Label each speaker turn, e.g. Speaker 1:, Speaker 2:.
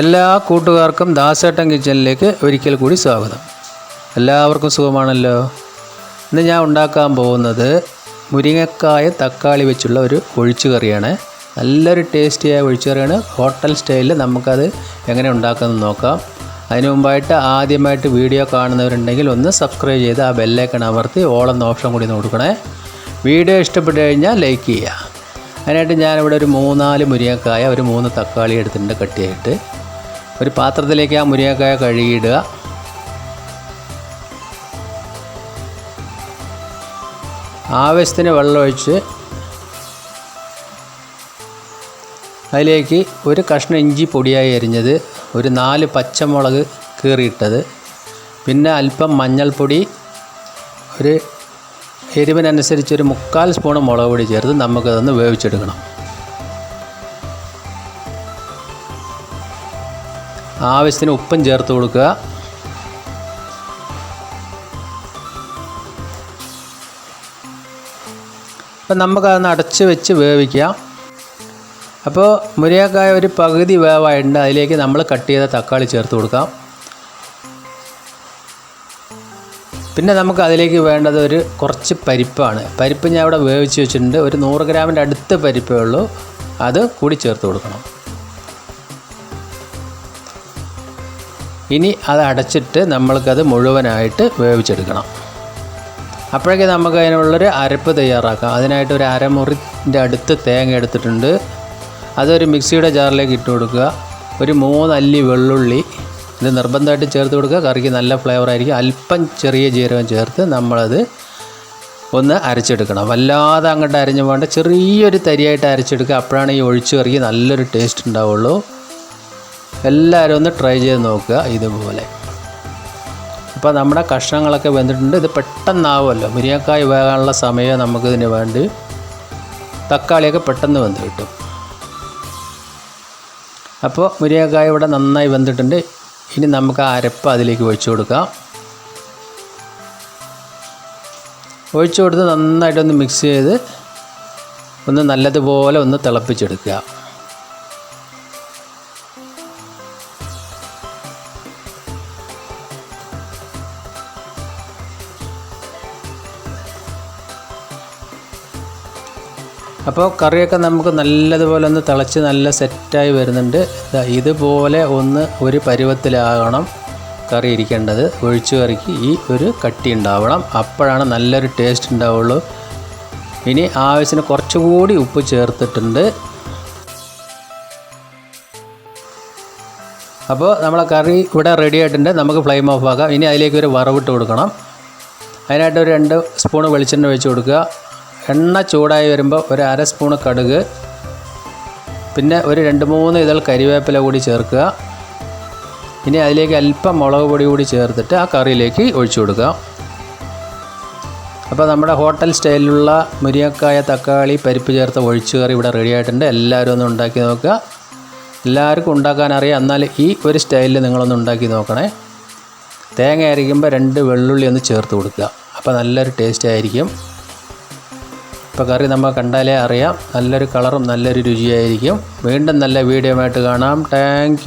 Speaker 1: എല്ലാ കൂട്ടുകാർക്കും ദാസേട്ടൻ കിച്ചണിലേക്ക് ഒരിക്കൽ കൂടി സ്വാഗതം. എല്ലാവർക്കും സുഖമാണല്ലോ? ഇന്ന് ഞാൻ ഉണ്ടാക്കാൻ പോകുന്നത് മുരിങ്ങക്കായ തക്കാളി വെച്ചുള്ള ഒരു ഒഴിച്ചു കറിയാണ്. നല്ലൊരു ടേസ്റ്റിയായ ഒഴിച്ചു കറിയാണ്. ഹോട്ടൽ സ്റ്റൈലിൽ നമുക്കത് എങ്ങനെ ഉണ്ടാക്കുമെന്ന് നോക്കാം. അതിനു മുമ്പായിട്ട് ആദ്യമായിട്ട് വീഡിയോ കാണുന്നവരുണ്ടെങ്കിൽ ഒന്ന് സബ്സ്ക്രൈബ് ചെയ്ത് ആ ബെല്ലൈക്കൺ അമർത്തി ഓളെന്ന ഓപ്ഷൻ കൂടി കൊടുക്കണേ. വീഡിയോ ഇഷ്ടപ്പെട്ട് കഴിഞ്ഞാൽ ലൈക്ക് ചെയ്യുക. അതിനായിട്ട് ഞാനിവിടെ ഒരു മൂന്നാൽ മുരിങ്ങക്കായ ഒരു മൂന്ന് തക്കാളി എടുത്തിട്ടുണ്ട് കട്ടിയായിട്ട്. ഒരു പാത്രത്തിലേക്ക് ആ മുരിങ്ങക്കായ കഴുകിയിടുക. ആവശ്യത്തിന് വെള്ളമൊഴിച്ച് അതിലേക്ക് ഒരു കഷ്ണം ഇഞ്ചി പൊടിയായി എരിഞ്ഞത് ഒരു നാല് പച്ചമുളക് കീറിയിട്ടത് പിന്നെ അല്പം മഞ്ഞൾപ്പൊടി ഒരു എരിവിനനുസരിച്ച് ഒരു മുക്കാൽ സ്പൂൺ മുളക് പൊടി ചേർത്ത് നമുക്കതൊന്ന് വേവിച്ചെടുക്കണം. ആവശ്യത്തിന് ഉപ്പും ചേർത്ത് കൊടുക്കുക. അപ്പം നമുക്കതൊന്ന് അടച്ച് വെച്ച് വേവിക്കാം അപ്പോൾ മുരിങ്ങക്കായ ഒരു പകുതി വേവായിട്ടുണ്ട്. അതിലേക്ക് നമ്മൾ കട്ട് ചെയ്ത തക്കാളി ചേർത്ത് കൊടുക്കാം. പിന്നെ നമുക്ക് അതിലേക്ക് വേണ്ടത് ഒരു കുറച്ച് പരിപ്പാണ്. പരിപ്പ് ഞാൻ ഇവിടെ വേവിച്ച് വെച്ചിട്ടുണ്ട്. ഒരു നൂറ് ഗ്രാമിന്റെ അടുത്ത് പരിപ്പേ ഉള്ളൂ. അത് കൂടി ചേർത്ത് കൊടുക്കണം. ഇനി അത് അടച്ചിട്ട് നമ്മൾക്കത് മുഴുവനായിട്ട് വേവിച്ചെടുക്കണം. അപ്പോഴേക്കും നമുക്ക് അതിനുള്ളൊരു അരപ്പ് തയ്യാറാക്കാം. അതിനായിട്ട് ഒരു അരമുറിന്റെ അടുത്ത് തേങ്ങ എടുത്തിട്ടുണ്ട്. അതൊരു മിക്സിയുടെ ജാറിലേക്ക് ഇട്ട് കൊടുക്കുക. ഒരു മൂന്നല്ലി വെള്ളുള്ളി ഇത് നിർബന്ധമായിട്ട് ചേർത്ത് കൊടുക്കുക. കറിക്ക് നല്ല ഫ്ലേവർ ആയിരിക്കും. അല്പം ചെറിയ ജീരകം ചേർത്ത് നമ്മളത് ഒന്ന് അരച്ചെടുക്കണം. വല്ലാതെ അങ്ങോട്ട് അരഞ്ഞു പോകേണ്ട. ചെറിയൊരു തരിയായിട്ട് അരച്ചെടുക്കുക. അപ്പോഴാണ് ഈ ഒഴിച്ചു കറിക്ക് നല്ലൊരു ടേസ്റ്റ് ഉണ്ടാവുള്ളൂ. എല്ലാവരും ഒന്ന് ട്രൈ ചെയ്ത് നോക്കുക ഇതുപോലെ. അപ്പോൾ നമ്മുടെ കഷ്ണങ്ങളൊക്കെ വെന്തിട്ടുണ്ട്. ഇത് പെട്ടെന്നാവുമല്ലോ. മുരിങ്ങക്കായ് വേകാനുള്ള സമയം നമുക്കിതിന് വേണ്ടി തക്കാളിയൊക്കെ പെട്ടെന്ന് വെന്ത് കിട്ടും. അപ്പോൾ മുരിങ്ങക്കായ ഇവിടെ നന്നായി വെന്തിട്ടുണ്ട്. ഇനി നമുക്ക് ആ അരപ്പ് അതിലേക്ക് ഒഴിച്ചു കൊടുക്കാം. ഒഴിച്ചു കൊടുത്ത് നന്നായിട്ടൊന്ന് മിക്സ് ചെയ്ത് ഒന്ന് നല്ലതുപോലെ ഒന്ന് തിളപ്പിച്ചെടുക്കുക. അപ്പോൾ കറിയൊക്കെ നമുക്ക് നല്ലതുപോലെ ഒന്ന് തിളച്ച് നല്ല സെറ്റായി വരുന്നുണ്ട്. ഇതുപോലെ ഒന്ന് ഒരു പരുവത്തിലാകണം കറി ഇരിക്കേണ്ടത്. ഒഴിച്ചു കറിക്ക് ഈ ഒരു കട്ടി ഉണ്ടാവണം. അപ്പോഴാണ് നല്ലൊരു ടേസ്റ്റ് ഉണ്ടാവുള്ളൂ. ഇനി ആവശ്യത്തിന് കുറച്ചുകൂടി ഉപ്പ് ചേർത്തിട്ടുണ്ട്. അപ്പോൾ നമ്മളെ കറി ഇവിടെ റെഡി ആയിട്ടുണ്ട്. നമുക്ക് ഫ്ലെയിം ഓഫ് ആക്കാം. ഇനി അതിലേക്ക് ഒരു വറവിട്ട് കൊടുക്കണം. അതിനായിട്ട് ഒരു രണ്ട് സ്പൂൺ വെളിച്ചെണ്ണ ഒഴിച്ച് കൊടുക്കുക. എണ്ണ ചൂടായി വരുമ്പോൾ ഒരു അര സ്പൂണ് കടുക് പിന്നെ ഒരു രണ്ട് മൂന്ന് ഇതൾ കരിവേപ്പില കൂടി ചേർക്കുക. ഇനി അതിലേക്ക് അല്പം മുളക് പൊടി കൂടി ചേർത്തിട്ട് ആ കറിയിലേക്ക് ഒഴിച്ചു കൊടുക്കുക. അപ്പോൾ നമ്മുടെ ഹോട്ടൽ സ്റ്റൈലിലുള്ള മുരിങ്ങക്കായ തക്കാളി പരിപ്പ് ചേർത്ത ഒഴിച്ചു കറി ഇവിടെ റെഡി ആയിട്ടുണ്ട്. എല്ലാവരും ഒന്ന് ഉണ്ടാക്കി നോക്കുക. എല്ലാവർക്കും ഉണ്ടാക്കാൻ അറിയാം. എന്നാൽ ഈ ഒരു സ്റ്റൈലിൽ നിങ്ങളൊന്ന് ഉണ്ടാക്കി നോക്കണേ. തേങ്ങ അരയ്ക്കുമ്പോൾ രണ്ട് വെള്ളുള്ളി ഒന്ന് ചേർത്ത് കൊടുക്കുക. അപ്പോൾ നല്ലൊരു ടേസ്റ്റ് ആയിരിക്കും. ഇപ്പോൾ കറി നമ്മൾ കണ്ടാലേ അറിയാം. നല്ലൊരു കളറും നല്ലൊരു രുചിയായിരിക്കും. വീണ്ടും നല്ല വീഡിയോ ആയിട്ട് കാണാം താങ്ക്